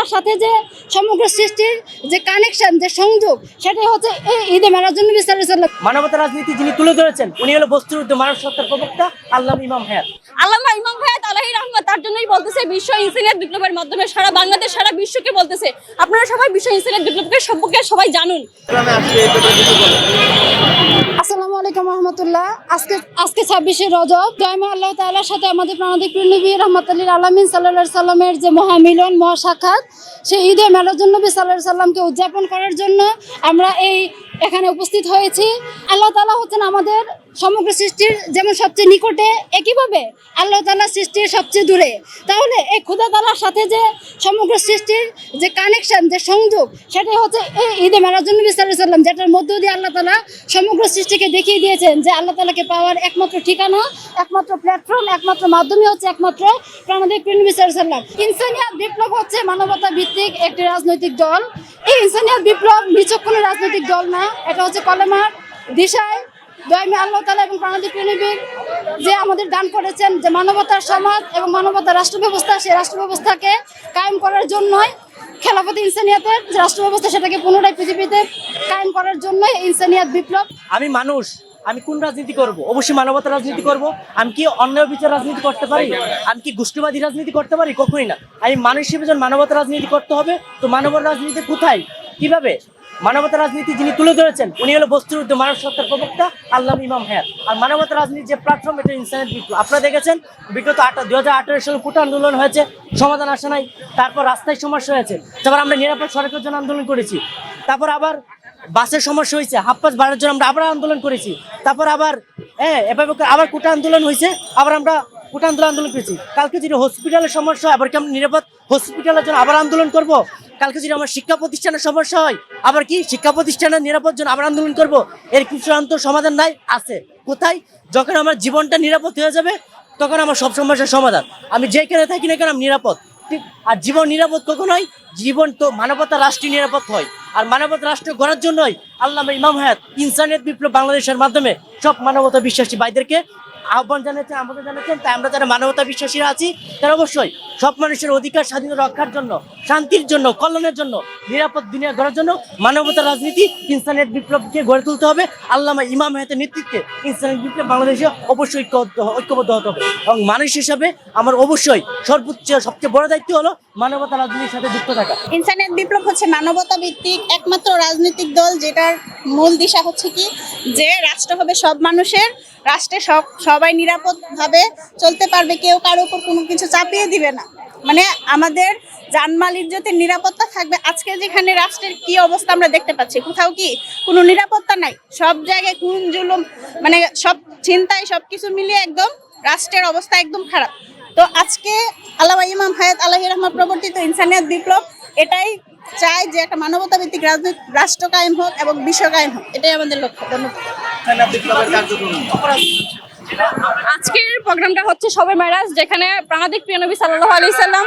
তালার সাথে যে সমগ্র সৃষ্টির যে কানেকশন যে সংযোগ সেটাই হচ্ছে এই ঈদে মেলার জন্য মানবতা রাজনীতি যিনি তুলে ধরেছেন উনি হলো বস্তুর মানব সত্তার প্রবক্তা আল্লাহ ইমাম হায়াত আল্লামা ইমাম আলাহি রহমত তার জন্যই বলতেছে বিশ্ব ইনসিনিয়ার বিপ্লবের মাধ্যমে সারা বাংলাদেশ সারা বিশ্বকে বলতেছে। আপনারা সবাই বিশ্ব ইনসিনিয়ার বিপ্লবের সম্পর্কে সবাই জানুন। আসসালামু আলাইকুম রহমতুল্লাহ। আজকে আজকে ছাব্বিশে রজব। দয়মা আল্লাহ তাআলার সাথে আমাদের প্রাণাদিক নবী রহমতুল্লিল আলমিন সাল্লাহ সাল্লামের যে মহামিলন মহাসাক্ষাৎ সেই ঈদে মেলার জন্য সাল্লাহ সাল্লামকে উদযাপন করার জন্য আমরা এই এখানে উপস্থিত হয়েছি। আল্লাহ তাআলা হচ্ছেন আমাদের সমগ্র সৃষ্টির যেমন সবচেয়ে নিকটে, একইভাবে আল্লাহ তাআলা সৃষ্টির সবচেয়ে দূরে। তাহলে এই খুদা তালার সাথে যে সমগ্র সৃষ্টির যে কানেকশন যে সংযোগ, সেটাই হচ্ছে এই ঈদে মেলাজুল নবী সাল্লাহ সাল্লাম যেটার মধ্য দিয়ে আল্লাহ তাআলা সমগ্র সৃষ্টিকে দেখিয়ে দিয়েছেন যে আল্লাহ তালাকে পাওয়ার একমাত্র ঠিকানা, একমাত্র প্ল্যাটফর্ম একমাত্র মাধ্যমই হচ্ছে একমাত্র প্রাণদেব সাল্লাল্লাহু সাল্লাম ইনসানিয়াত বিপ্লব হচ্ছে মানবতা ভিত্তিক একটি রাজনৈতিক দল। এই ইনসানিয়াত বিপ্লব কোনো রাজনৈতিক দল না। এটা হচ্ছে কলেমার দিশায় দয়ামী আল্লাহ তালা এবং প্রাণদীপ নবীর যে আমাদের দান করেছেন যে মানবতার সমাজ এবং মানবতার রাষ্ট্র ব্যবস্থা সেই রাষ্ট্র ব্যবস্থাকে কায়েম করার জন্যই খেলাফত ইনসানিয়াতের যে রাষ্ট্র ব্যবস্থা সেটাকে পুনরায় পৃথিবীতে কায়েম করার জন্য ইনসানিয়াত বিপ্লব। আমি মানুষ, আমি কোন রাজনীতি করব? অবশ্যই মানবতা রাজনীতি করব। আমি কি অন্যায় বিচার রাজনীতি করতে পারি? আমি কি গোষ্ঠীবাদী রাজনীতি করতে পারি? কখনই না। আমি মানুষ হিসেবে যখন মানবতা রাজনীতি করতে হবে, তো মানবতা রাজনীতি কোথায়? কীভাবে? মানবতা রাজনীতি যিনি তুলে ধরেছেন, উনি হলো বস্তুর উদ্যোগ মানব সত্তার প্রবক্তা আল্লাহ ইমাম হায়াত আর মানবতা রাজনীতির যে প্ল্যাটফর্ম এটা ইনসানের বিপ্লব। আপনারা দেখেছেন, বিগত আটা দুই হাজার সালে কোটা আন্দোলন হয়েছে, সমাধান আসে নাই, তারপর রাস্তায় সমস্যা হয়েছে। তারপর আমরা নিরাপদ সড়কের জন্য আন্দোলন করেছি। তারপর আবার বাসের সমস্যা হয়েছে হাফ পাস বাড়ার জন্য আমরা আবার আন্দোলন করেছি। তারপর আবার হ্যাঁ এভাবে আবার কোটা আন্দোলন হয়েছে, আবার আমরা কোটা আন্দোলন আন্দোলন করেছি। কালকে যদি হসপিটালের সমস্যা আবার কি আমরা নিরাপদ হসপিটালের জন্য আবার আন্দোলন করব? কালকে যদি আমার শিক্ষা প্রতিষ্ঠানের সমস্যা হয়, আবার কি? শিক্ষা প্রতিষ্ঠানের নিরাপদ জন্য আবার আন্দোলন করব? এর কিছু সমাধান নাই? আছে। কোথায়? যখন আমার জীবনটা নিরাপদ হয়ে যাবে, তখন আমার সব সমস্যার সমাধান। আমি যেখানে থাকি না কেন, আমি নিরাপদ। ঠিক? আর জীবন নিরাপদ কখন হয়? জীবন তো মানবতা রাষ্ট্রীয় নিরাপদ হয়। আর মানবতা রাষ্ট্র গড়ার জন্যই আল্লাহ ইমাম হায়াত ইনসানিয়ত বিপ্লব বাংলাদেশের মাধ্যমে সব মানবতা বিশ্বাসী ভাইদেরকে আহ্বান জানাচ্ছেন আমাদের জানাচ্ছেন, তাই আমরা যারা মানবতা বিশ্বাসীরা আছি, তারা অবশ্যই সব মানুষের অধিকার স্বাধীনতা রক্ষার জন্য, শান্তির জন্য, কল্যাণের জন্য, নিরাপদ দুনিয়া গড়ার জন্য মানবতা রাজনীতি ইনসানিয়ত বিপ্লবকে গড়ে তুলতে হবে। আল্লামা ইমাম হায়াতের নেতৃত্বে ইনসানিয়ত বিপ্লব বাংলাদেশে অবশ্যই ঐক্যবদ্ধ ঐক্যবদ্ধ হতে হবে। এবং মানুষ হিসাবে আমার অবশ্যই সর্বোচ্চ, সবচেয়ে বড় দায়িত্ব হলো মানবতা রাজনীতির সাথে যুক্ত থাকা। ইনসানিয়ত বিপ্লব হচ্ছে মানবতা ভিত্তিক একমাত্র রাজনৈতিক দল, যেটার মূল দিশা হচ্ছে কি? যে রাষ্ট্র হবে সব মানুষের রাষ্ট্রে সব, সবাই নিরাপদভাবে চলতে পারবে, কেউ কারও উপর কোনো কিছু চাপিয়ে দিবে না। মানে আমাদের জানমাল ইজ্জতের নিরাপত্তা থাকবে। আজকে যেখানে রাষ্ট্রের কি অবস্থা আমরা দেখতে পাচ্ছি, কোথাও কি কোনো নিরাপত্তা নাই? সব জায়গায় খুন, জুলুম মানে সব চিন্তায় সব কিছু মিলিয়ে একদম রাষ্ট্রের অবস্থা একদম খারাপ। তো আজকে আল্লামা ইমাম হায়াত আল্লাহ রহমান প্রবর্তিত ইনসানিয়ত বিপ্লব এটাই চাই যে একটা মানবতা ভিত্তিক রাজনৈতিক রাষ্ট্র কায়েম হোক এবং বিশ্ব কায়েম হোক। এটাই আমাদের লক্ষ্য। ধন্যবাদ। আজকের প্রোগ্রামটা হচ্ছে সবে মেরাজ যেখানে প্রাণাদিক প্রিয় নবী সাল্লাহ আলি সাল্লাম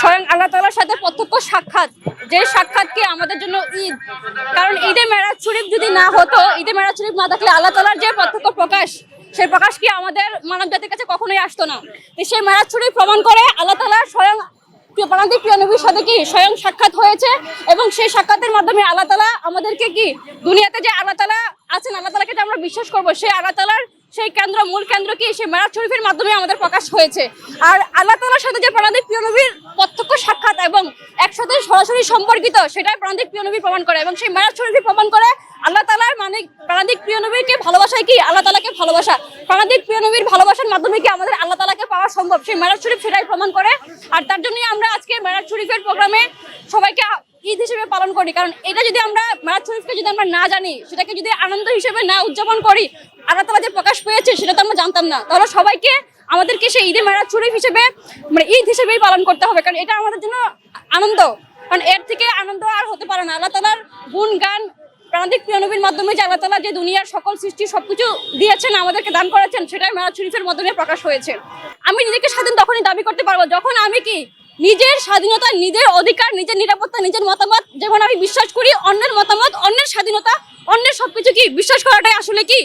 স্বয়ং আল্লাহ তালার সাথে প্রত্যক্ষ সাক্ষাৎ। যে সাক্ষাৎকে আমাদের জন্য ঈদ। কারণ ঈদে মেরাজ শরীফ যদি না হতো, ঈদে মেরাজ শরীফ না থাকলে আল্লাহ তালার যে প্রত্যক্ষ প্রকাশ, সেই প্রকাশ কি আমাদের মানব জাতির কাছে কখনোই আসতো না। সেই মেরাজ শরীফ প্রমাণ করে আল্লাহ তালা স্বয়ং প্রাণাদিক প্রিয় নবীর সাথে কি স্বয়ং সাক্ষাৎ হয়েছে? এবং সেই সাক্ষাতের মাধ্যমে আল্লাহ তালা আমাদেরকে কি দুনিয়াতে যে আল্লাহ তালা আছেন, আল্লাহ তালাকে যে আমরা বিশ্বাস করব, সেই আল্লাহ তালার সেই কেন্দ্র, মূল কেন্দ্র কি? সেই মেরাজ শরীফের মাধ্যমে আমাদের প্রকাশ হয়েছে। আর আল্লাহ তালার সাথে যে প্রাণাদিক প্রিয় নবীর প্রত্যক্ষ সাক্ষাৎ এবং একসাথে সরাসরি সম্পর্কিত, সেটাই প্রাণাদিক প্রিয় নবী প্রমাণ করে। এবং সেই মেরাজ শরীফই প্রমাণ করে আল্লাহ তালার মানে প্রাণাদিক প্রিয় নবীকে ভালোবাসায় কি? আল্লাহ তালাকে ভালোবাসা। প্রাণাদিক প্রিয় নবীর ভালোবাসার মাধ্যমে কি আমাদের আল্লাহ তালাকে পাওয়া সম্ভব? সেই মেরাজ শরীফ সেটাই প্রমাণ করে আর তার জন্যই আমরা আজকে মেরাজ শরীফের প্রোগ্রামে সবাইকে ঈদ হিসেবে পালন করি। কারণ এটা যদি আমরা মেরাজ শরীফকে যদি আমরা না জানি, সেটাকে যদি আনন্দ হিসেবে না উদযাপন করি, আল্লাহ যে প্রকাশ পেয়েছে সেটা তো আমরা জানতাম না। তাহলে সবাইকে আমাদেরকে সেই ঈদে মেরাজ শরীফ হিসেবে মানে ঈদ হিসেবেই পালন করতে হবে। কারণ এটা আমাদের জন্য আনন্দ। কারণ এর থেকে আনন্দ আর হতে পারে না। আল্লাহ তালার গুণ, গান প্রাণিক প্রিয় নবীর মাধ্যমে যে আল্লাহ তালা যে দুনিয়ার সকল সৃষ্টি সবকিছু দিয়েছেন, আমাদেরকে দান করেছেন, সেটাই মেরাজ শরীফের মাধ্যমে প্রকাশ হয়েছে। আমি নিজেকে স্বাধীন তখনই দাবি করতে পারব। যখন আমি কি নিজের স্বাধীনতা, নিজের অধিকার, নিজের নিরাপত্তা, নিজের মতামত যেমন আমি বিশ্বাস করি, অন্যের মতামত, অন্যের স্বাধীনতা, অন্যের সবকিছু কি? বিশ্বাস করাটাই আসলে কি?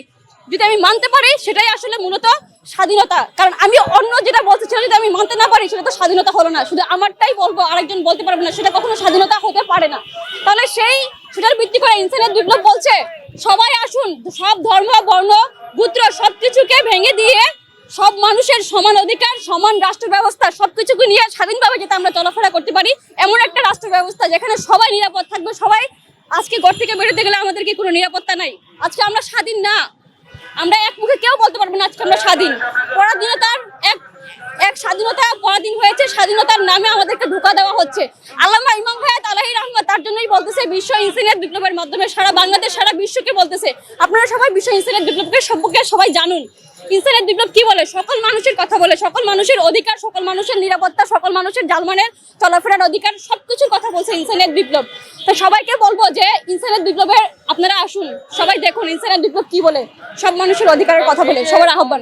যদি আমি মানতে পারি, সেটাই আসলে মূলত স্বাধীনতা। কারণ আমি অন্য যেটা বলতে সেটা যদি আমি মানতে না পারি, সেটা তো স্বাধীনতা হলো না। শুধু আমারটাই বলব, আরেকজন বলতে পারবে না। সেটা কখনো স্বাধীনতা হতে পারে না। তাহলে সেই, সেটার ভিত্তি করে ইনসানের বিপ্লব বলছে, সবাই আসুন, সব ধর্ম, বর্ণ, গোত্র, সবকিছুকে ভেঙে দিয়ে সব মানুষের সমান অধিকার, সমান রাষ্ট্র ব্যবস্থা, সবকিছুকে নিয়ে স্বাধীনভাবে যাতে আমরা চলাফেরা করতে পারি। এমন একটা রাষ্ট্র ব্যবস্থা যেখানে সবাই নিরাপদ থাকবে, সবাই আজকে ঘর থেকে বেরোতে গেলে আমাদেরকে কোনো নিরাপত্তা নাই। আজকে আমরা স্বাধীন না। আমরা এক মুখে কেউ বলতে পারব না আজকে আমরা স্বাধীন। পরাধীনতার এক এক স্বাধীনতা পরাধীন হয়েছে, স্বাধীনতার নামে আমাদেরকে ধোকা দেওয়া হচ্ছে। আল্লামা ইমাম ভাইয়াত আলাহি রহমত তার জন্যই বলতেছে, বিশ্ব ইনসিনিয়ার বিপ্লবের মাধ্যমে সারা বাংলাদেশ, সারা বিশ্বকে বলতেছে। আপনারা সবাই বিশ্ব ইনসিনিয়ার বিপ্লবকে সম্পর্কে সবাই জানুন। ইনসানের বিপ্লব কি বলে? সকল মানুষের কথা বলে, সকল মানুষের অধিকার, সকল মানুষের নিরাপত্তা, সকল মানুষের জালমানের চলাফেরার অধিকার, সবকিছুর কথা বলছে ইনসানের বিপ্লব। তো সবাইকে বলব যে, ইনসানের বিপ্লবের আপনারা আসুন, সবাই দেখুন ইনসানের বিপ্লব কি বলে, সব মানুষের অধিকারের কথা বলে, সবার আহ্বান।